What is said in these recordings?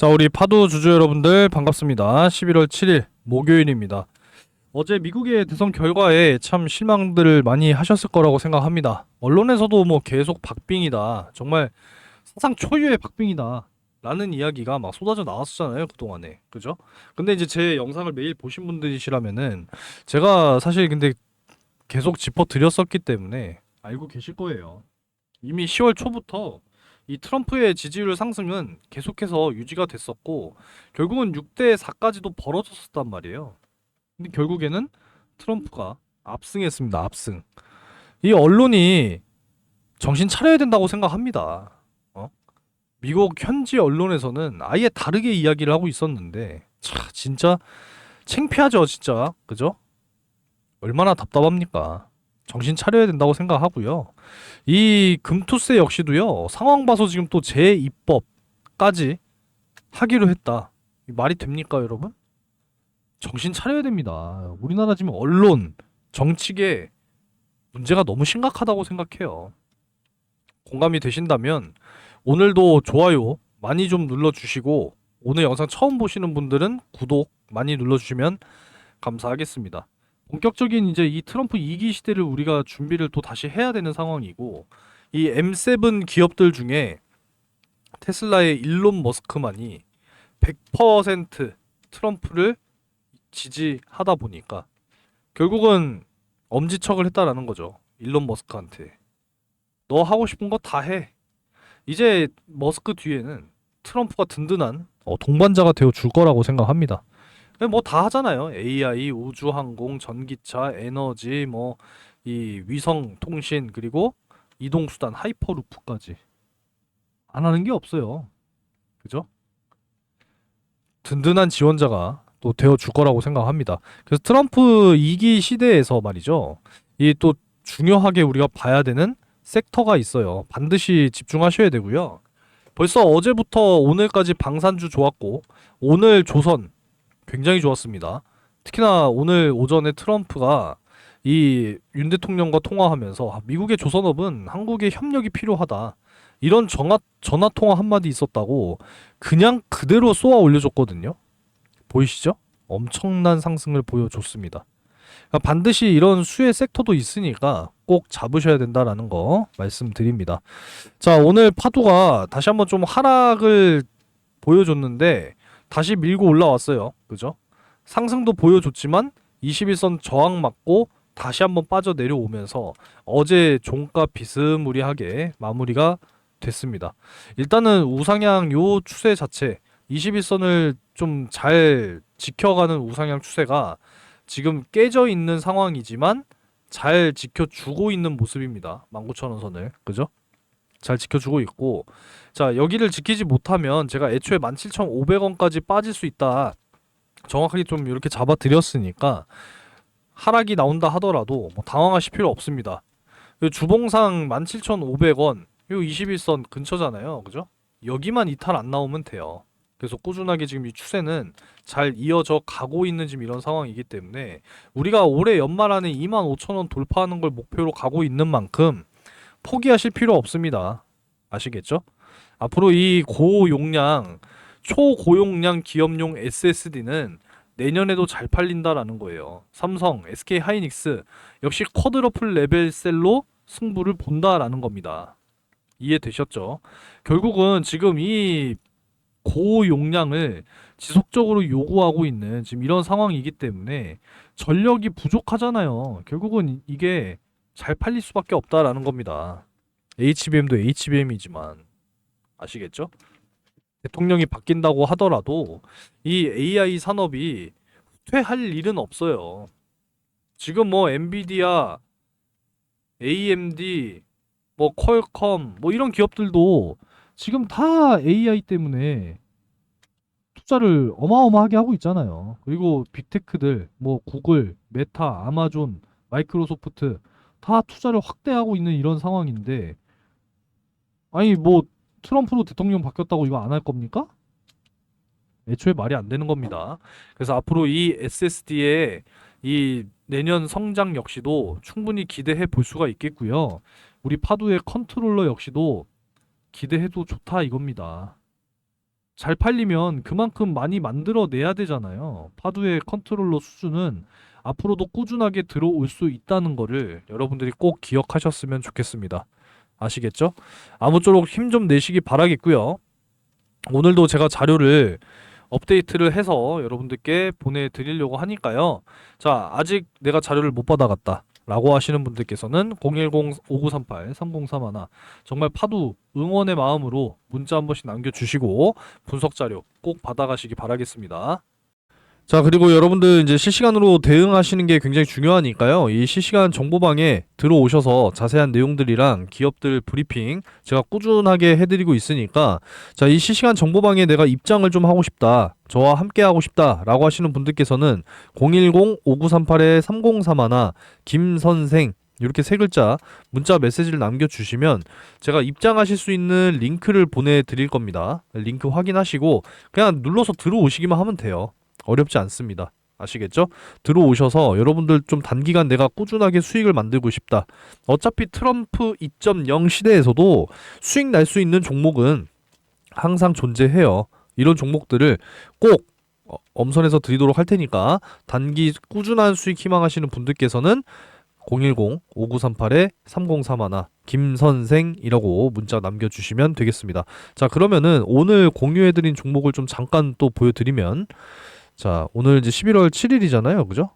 자, 우리 파도 주주 여러분들 반갑습니다. 11월 7일 목요일입니다. 어제 미국의 대선 결과에 참 실망들을 많이 하셨을 거라고 생각합니다. 언론에서도 뭐 계속 박빙이다. 정말 사상 초유의 박빙이다. 라는 이야기가 막 쏟아져 나왔었잖아요, 그동안에. 그죠? 근데 이제 제 영상을 매일 보신 분들이시라면은 제가 사실 근데 계속 짚어 드렸었기 때문에 알고 계실 거예요. 이미 10월 초부터 이 트럼프의 지지율 상승은 계속해서 유지가 됐었고 결국은 6대 4까지도 벌어졌었단 말이에요. 근데 결국에는 트럼프가 압승했습니다. 압승. 이 언론이 정신 차려야 된다고 생각합니다. 어? 미국 현지 언론에서는 아예 다르게 이야기를 하고 있었는데 차 진짜 창피하죠, 진짜. 그죠? 얼마나 답답합니까? 정신 차려야 된다고 생각하고요. 이 금투세 역시도요. 상황 봐서 지금 또 재입법까지 하기로 했다. 이 말이 됩니까, 여러분? 정신 차려야 됩니다. 우리나라 지금 언론, 정치계 문제가 너무 심각하다고 생각해요. 공감이 되신다면 오늘도 좋아요 많이 좀 눌러주시고 오늘 영상 처음 보시는 분들은 구독 많이 눌러주시면 감사하겠습니다. 본격적인 이제 이 트럼프 2기 시대를 우리가 준비를 또 다시 해야 되는 상황이고 이 M7 기업들 중에 테슬라의 일론 머스크만이 100% 트럼프를 지지하다 보니까 결국은 엄지척을 했다라는 거죠. 일론 머스크한테. 너 하고 싶은 거 다 해. 이제 머스크 뒤에는 트럼프가 든든한 어, 동반자가 되어 줄 거라고 생각합니다. 뭐 다 하잖아요. AI, 우주항공, 전기차, 에너지, 뭐 이 위성 통신 그리고 이동 수단 하이퍼루프까지 안 하는 게 없어요. 그죠? 든든한 지원자가 또 되어 줄 거라고 생각합니다. 그래서 트럼프 2기 시대에서 말이죠. 이 또 중요하게 우리가 봐야 되는 섹터가 있어요. 반드시 집중하셔야 되고요. 벌써 어제부터 오늘까지 방산주 좋았고 오늘 조선 굉장히 좋았습니다. 특히나 오늘 오전에 트럼프가 이 윤 대통령과 통화하면서 아, 미국의 조선업은 한국의 협력이 필요하다. 이런 전화, 전화 통화 한마디 있었다고 그냥 그대로 쏘아 올려줬거든요. 보이시죠? 엄청난 상승을 보여줬습니다. 그러니까 반드시 이런 수혜 섹터도 있으니까 꼭 잡으셔야 된다라는 거 말씀드립니다. 자, 오늘 파도가 다시 한번 좀 하락을 보여줬는데 다시 밀고 올라왔어요. 그죠? 상승도 보여줬지만 21선 저항 맞고 다시 한번 빠져 내려오면서 어제 종가 비스무리하게 마무리가 됐습니다. 일단은 우상향 요 추세 자체 21선을 좀 잘 지켜가는 우상향 추세가 지금 깨져 있는 상황이지만 잘 지켜주고 있는 모습입니다. 19,000원 선을. 그죠? 잘 지켜주고 있고 자 여기를 지키지 못하면 제가 애초에 17,500원까지 빠질 수 있다. 정확하게 좀 이렇게 잡아드렸으니까 하락이 나온다 하더라도 뭐 당황하실 필요 없습니다. 요 주봉상 17,500원 요 21선 근처잖아요. 그죠? 여기만 이탈 안 나오면 돼요. 그래서 꾸준하게 지금 이 추세는 잘 이어져 가고 있는 지금 이런 상황이기 때문에 우리가 올해 연말 안에 25,000원 돌파하는 걸 목표로 가고 있는 만큼 포기하실 필요 없습니다. 아시겠죠? 앞으로 이 고용량, 초고용량 기업용 SSD는 내년에도 잘 팔린다라는 거예요. 삼성, SK 하이닉스 역시 쿼드러플 레벨 셀로 승부를 본다라는 겁니다. 이해되셨죠? 결국은 지금 이 고용량을 지속적으로 요구하고 있는 지금 이런 상황이기 때문에 전력이 부족하잖아요. 결국은 이게 잘 팔릴 수밖에 없다라는 겁니다. HBM도 HBM이지만 아시겠죠? 대통령이 바뀐다고 하더라도 이 AI 산업이 후퇴할 일은 없어요. 지금 뭐 엔비디아, AMD, 뭐 퀄컴 뭐 이런 기업들도 지금 다 AI 때문에 투자를 어마어마하게 하고 있잖아요. 그리고 빅테크들 뭐 구글, 메타, 아마존, 마이크로소프트 다 투자를 확대하고 있는 이런 상황인데 아니 뭐 트럼프로 대통령 바뀌었다고 이거 안 할 겁니까? 애초에 말이 안 되는 겁니다. 그래서 앞으로 이 SSD의 이 내년 성장 역시도 충분히 기대해 볼 수가 있겠고요. 우리 파도의 컨트롤러 역시도 기대해도 좋다 이겁니다. 잘 팔리면 그만큼 많이 만들어내야 되잖아요. 파두의 컨트롤러 수준은 앞으로도 꾸준하게 들어올 수 있다는 거를 여러분들이 꼭 기억하셨으면 좋겠습니다. 아시겠죠? 아무쪼록 힘 좀 내시기 바라겠고요. 오늘도 제가 자료를 업데이트를 해서 여러분들께 보내드리려고 하니까요. 자, 아직 내가 자료를 못 받아갔다. 라고 하시는 분들께서는 010-5938-3031 정말 파도 응원의 마음으로 문자 한 번씩 남겨주시고 분석 자료 꼭 받아가시기 바라겠습니다. 자 그리고 여러분들 이제 실시간으로 대응하시는 게 굉장히 중요하니까요. 이 실시간 정보방에 들어오셔서 자세한 내용들이랑 기업들 브리핑 제가 꾸준하게 해드리고 있으니까 자 이 실시간 정보방에 내가 입장을 좀 하고 싶다. 저와 함께 하고 싶다라고 하시는 분들께서는 010-5938-3031 김선생 이렇게 세 글자 문자 메시지를 남겨주시면 제가 입장하실 수 있는 링크를 보내드릴 겁니다. 링크 확인하시고 그냥 눌러서 들어오시기만 하면 돼요. 어렵지 않습니다. 아시겠죠? 들어오셔서 여러분들 좀 단기간 내가 꾸준하게 수익을 만들고 싶다. 어차피 트럼프 2.0 시대에서도 수익 날 수 있는 종목은 항상 존재해요. 이런 종목들을 꼭 어, 엄선해서 드리도록 할 테니까 단기 꾸준한 수익 희망하시는 분들께서는 010-5938-3031 김선생이라고 문자 남겨주시면 되겠습니다. 자 그러면은 오늘 공유해드린 종목을 좀 잠깐 또 보여드리면 자 오늘 이제 11월 7일이잖아요 그죠?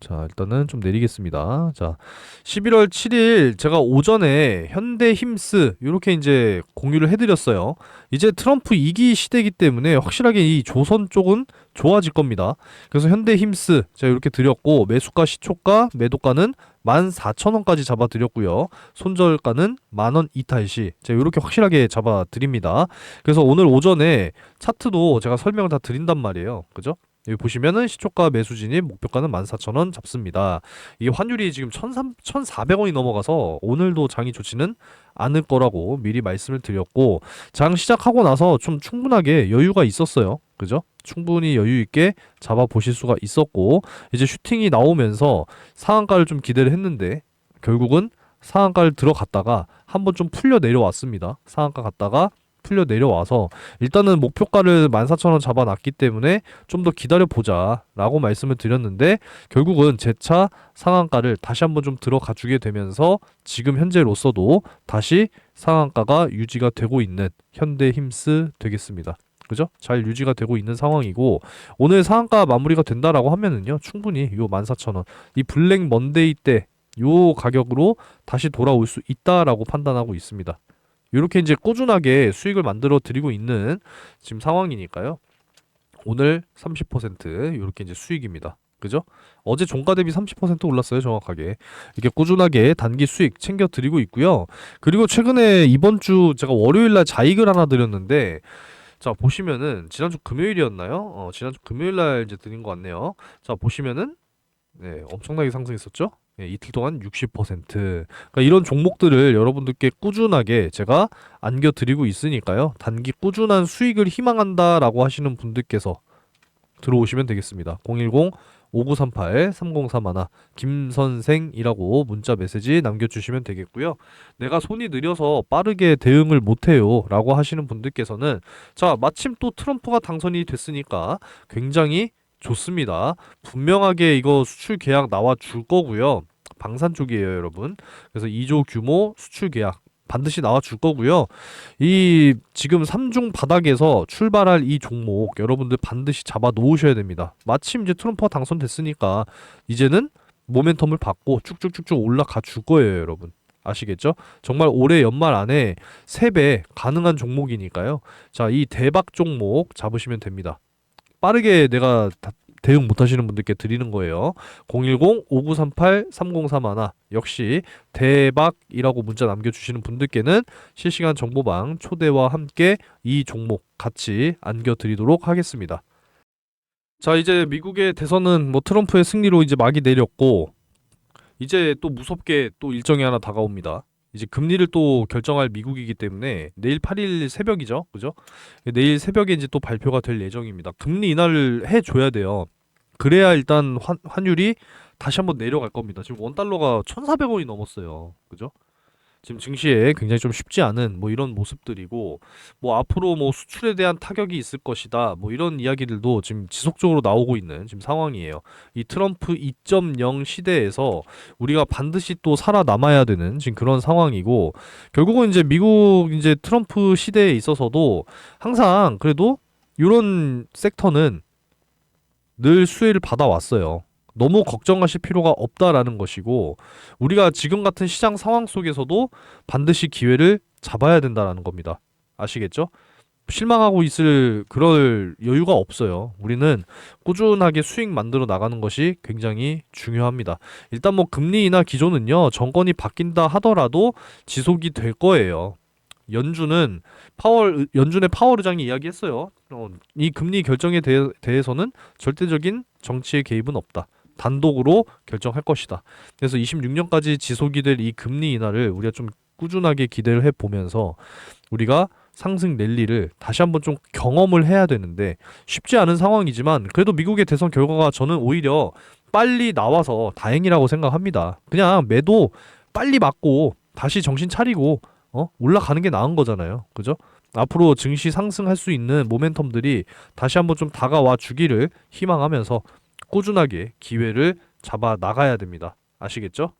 자 일단은 좀 내리겠습니다. 자 11월 7일 제가 오전에 현대 힘스 이렇게 이제 공유를 해드렸어요. 이제 트럼프 2기 시대이기 때문에 확실하게 이 조선 쪽은 좋아질 겁니다. 그래서 현대 힘스 제가 이렇게 드렸고 매수가 시초가 매도가는 14,000원까지 잡아 드렸고요. 손절가는 만원 이탈시 제가 이렇게 확실하게 잡아 드립니다. 그래서 오늘 오전에 차트도 제가 설명을 다 드린단 말이에요. 그죠? 여기 보시면은 시초가 매수 진입 목표가는 14,000원 잡습니다. 이게 환율이 지금 1,400원이 넘어가서 오늘도 장이 좋지는 않을 거라고 미리 말씀을 드렸고 장 시작하고 나서 좀 충분하게 여유가 있었어요. 그죠? 충분히 여유 있게 잡아 보실 수가 있었고 이제 슈팅이 나오면서 상한가를 좀 기대를 했는데 결국은 상한가를 들어갔다가 한번 좀 풀려 내려왔습니다. 상한가 갔다가 풀려 내려와서 일단은 목표가를 14,000원 잡아놨기 때문에 좀 더 기다려 보자 라고 말씀을 드렸는데 결국은 재차 상한가를 다시 한번 좀 들어가 주게 되면서 지금 현재로서도 다시 상한가가 유지가 되고 있는 현대힘스 되겠습니다. 그죠? 잘 유지가 되고 있는 상황이고 오늘 상한가 마무리가 된다라고 하면은요 충분히 요 14,000원 이 블랙 먼데이 때 요 가격으로 다시 돌아올 수 있다라고 판단하고 있습니다. 이렇게 이제 꾸준하게 수익을 만들어 드리고 있는 지금 상황이니까요. 오늘 30% 이렇게 이제 수익입니다. 그죠? 어제 종가 대비 30% 올랐어요, 정확하게. 이렇게 꾸준하게 단기 수익 챙겨 드리고 있고요. 그리고 최근에 이번 주 제가 월요일 날 자익을 하나 드렸는데 자, 보시면은 지난주 금요일이었나요? 어, 지난주 금요일 날 이제 드린 것 같네요. 자, 보시면은 네, 엄청나게 상승했었죠? 예, 이틀 동안 60%. 그러니까 이런 종목들을 여러분들께 꾸준하게 제가 안겨드리고 있으니까요. 단기 꾸준한 수익을 희망한다라고 하시는 분들께서 들어오시면 되겠습니다. 010 5938 3031 김선생이라고 문자 메시지 남겨주시면 되겠고요. 내가 손이 느려서 빠르게 대응을 못해요 라고 하시는 분들께서는 자 마침 또 트럼프가 당선이 됐으니까 굉장히 좋습니다. 분명하게 이거 수출 계약 나와 줄 거고요. 방산 쪽이에요, 여러분. 그래서 2조 규모 수출 계약 반드시 나와 줄 거고요. 이 지금 3중 바닥에서 출발할 이 종목 여러분들 반드시 잡아 놓으셔야 됩니다. 마침 이제 트럼프가 당선됐으니까 이제는 모멘텀을 받고 쭉쭉쭉쭉 올라가 줄 거예요, 여러분. 아시겠죠? 정말 올해 연말 안에 3배 가능한 종목이니까요. 자, 이 대박 종목 잡으시면 됩니다. 빠르게 내가 다 대응 못 하시는 분들께 드리는 거예요. 010-5938-3031 역시 대박이라고 문자 남겨주시는 분들께는 실시간 정보방 초대와 함께 이 종목 같이 안겨드리도록 하겠습니다. 자 이제 미국의 대선은 뭐 트럼프의 승리로 이제 막이 내렸고 이제 또 무섭게 또 일정이 하나 다가옵니다. 이제 금리를 또 결정할 미국이기 때문에 내일 8일 새벽이죠. 그죠? 내일 새벽에 이제 또 발표가 될 예정입니다. 금리 인하를 해 줘야 돼요. 그래야 일단 환, 환율이 다시 한번 내려갈 겁니다. 지금 원 달러가 1,400원이 넘었어요. 그죠? 지금 증시에 굉장히 좀 쉽지 않은 뭐 이런 모습들이고 뭐 앞으로 뭐 수출에 대한 타격이 있을 것이다 뭐 이런 이야기들도 지금 지속적으로 나오고 있는 지금 상황이에요. 이 트럼프 2.0 시대에서 우리가 반드시 또 살아남아야 되는 지금 그런 상황이고 결국은 이제 미국 이제 트럼프 시대에 있어서도 항상 그래도 이런 섹터는 늘 수혜를 받아왔어요. 너무 걱정하실 필요가 없다라는 것이고 우리가 지금 같은 시장 상황 속에서도 반드시 기회를 잡아야 된다라는 겁니다. 아시겠죠? 실망하고 있을 그럴 여유가 없어요. 우리는 꾸준하게 수익 만들어 나가는 것이 굉장히 중요합니다. 일단 뭐 금리 인하 기조는요. 정권이 바뀐다 하더라도 지속이 될 거예요. 연준은 파월 연준의 파월 의장이 이야기했어요. 어, 이 금리 결정에 대해, 대해서는 절대적인 정치의 개입은 없다. 단독으로 결정할 것이다. 그래서 26년까지 지속이 될 이 금리 인하를 우리가 좀 꾸준하게 기대를 해 보면서 우리가 상승 랠리를 다시 한번 좀 경험을 해야 되는데 쉽지 않은 상황이지만 그래도 미국의 대선 결과가 저는 오히려 빨리 나와서 다행이라고 생각합니다. 그냥 매도 빨리 맞고 다시 정신 차리고 어? 올라가는 게 나은 거잖아요. 그죠? 앞으로 증시 상승할 수 있는 모멘텀들이 다시 한번 좀 다가와 주기를 희망하면서 꾸준하게 기회를 잡아 나가야 됩니다. 아시겠죠?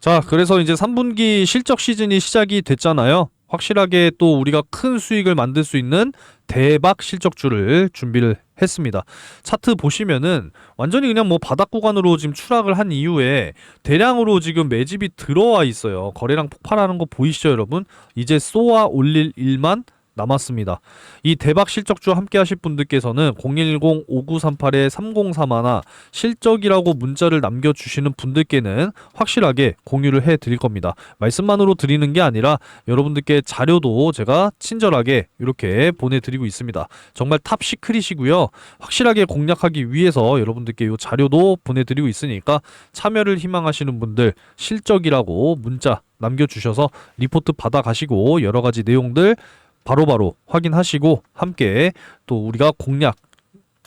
자, 그래서 이제 3분기 실적 시즌이 시작이 됐잖아요. 확실하게 또 우리가 큰 수익을 만들 수 있는 대박 실적주를 준비를 했습니다. 차트 보시면은 완전히 그냥 뭐 바닥 구간으로 지금 추락을 한 이후에 대량으로 지금 매집이 들어와 있어요. 거래량 폭발하는 거 보이시죠, 여러분? 이제 쏘아 올릴 일만 남았습니다. 이 대박 실적주 함께 하실 분들께서는 010-5938-3031 실적이라고 문자를 남겨주시는 분들께는 확실하게 공유를 해 드릴 겁니다. 말씀만으로 드리는 게 아니라 여러분들께 자료도 제가 친절하게 이렇게 보내드리고 있습니다. 정말 탑 시크릿이고요. 확실하게 공략하기 위해서 여러분들께 이 자료도 보내드리고 있으니까 참여를 희망하시는 분들 실적이라고 문자 남겨주셔서 리포트 받아가시고 여러 가지 내용들 바로 바로 확인하시고 함께 또 우리가 공략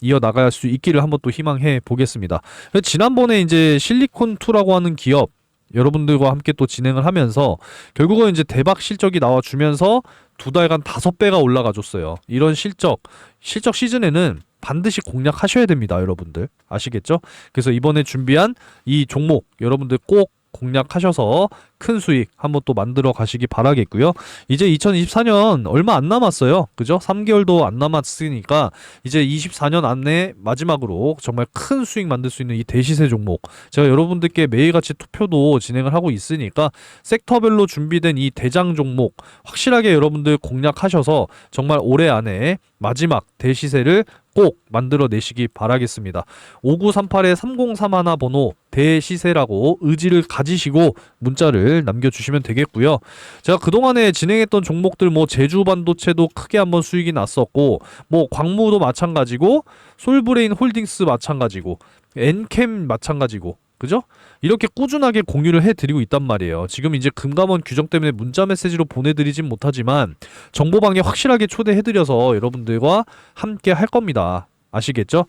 이어 나갈 수 있기를 한번 또 희망해 보겠습니다. 지난번에 이제 실리콘2라고 하는 기업 여러분들과 함께 또 진행을 하면서 결국은 이제 대박 실적이 나와 주면서 두 달간 다섯 배가 올라가 줬어요. 이런 실적 실적 시즌에는 반드시 공략하셔야 됩니다, 여러분들. 아시겠죠? 그래서 이번에 준비한 이 종목 여러분들 꼭 공략하셔서 큰 수익 한번 또 만들어 가시기 바라겠고요. 이제 2024년 얼마 안 남았어요. 그죠? 3개월도 안 남았으니까 이제 24년 안에 마지막으로 정말 큰 수익 만들 수 있는 이 대시세 종목 제가 여러분들께 매일같이 투표도 진행을 하고 있으니까 섹터별로 준비된 이 대장 종목 확실하게 여러분들 공략하셔서 정말 올해 안에 마지막 대시세를 꼭 만들어 내시기 바라겠습니다. 5938-3031 번호 대시세라고 의지를 가지시고 문자를 남겨주시면 되겠고요. 제가 그동안에 진행했던 종목들 뭐 제주 반도체도 크게 한번 수익이 났었고 뭐 광무도 마찬가지고 솔브레인 홀딩스 마찬가지고 엔캠 마찬가지고 그죠? 이렇게 꾸준하게 공유를 해드리고 있단 말이에요. 지금 이제 금감원 규정 때문에 문자 메시지로 보내드리진 못하지만 정보방에 확실하게 초대해드려서 여러분들과 함께 할 겁니다. 아시겠죠?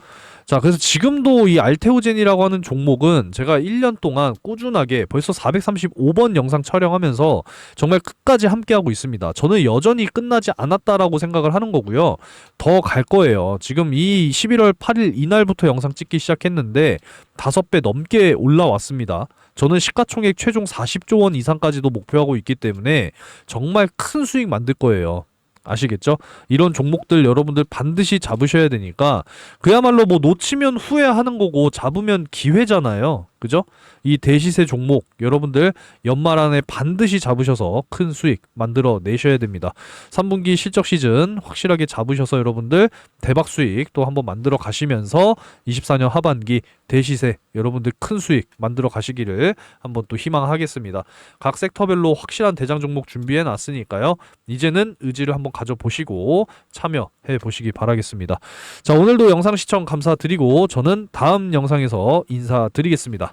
자, 그래서 지금도 이 알테오젠이라고 하는 종목은 제가 1년 동안 꾸준하게 벌써 435번 영상 촬영하면서 정말 끝까지 함께하고 있습니다. 저는 여전히 끝나지 않았다라고 생각을 하는 거고요. 더 갈 거예요. 지금 이 11월 8일 이날부터 영상 찍기 시작했는데 5배 넘게 올라왔습니다. 저는 시가총액 최종 40조 원 이상까지도 목표하고 있기 때문에 정말 큰 수익 만들 거예요. 아시겠죠? 이런 종목들 여러분들 반드시 잡으셔야 되니까 그야말로 뭐 놓치면 후회하는 거고 잡으면 기회잖아요. 그죠? 이 대시세 종목 여러분들 연말 안에 반드시 잡으셔서 큰 수익 만들어 내셔야 됩니다. 3분기 실적 시즌 확실하게 잡으셔서 여러분들 대박 수익 또 한번 만들어 가시면서 24년 하반기 대시세 여러분들 큰 수익 만들어 가시기를 한번 또 희망하겠습니다. 각 섹터별로 확실한 대장 종목 준비해 놨으니까요. 이제는 의지를 한번 가져 보시고 참여해 보시기 바라겠습니다. 자, 오늘도 영상 시청 감사드리고 저는 다음 영상에서 인사드리겠습니다.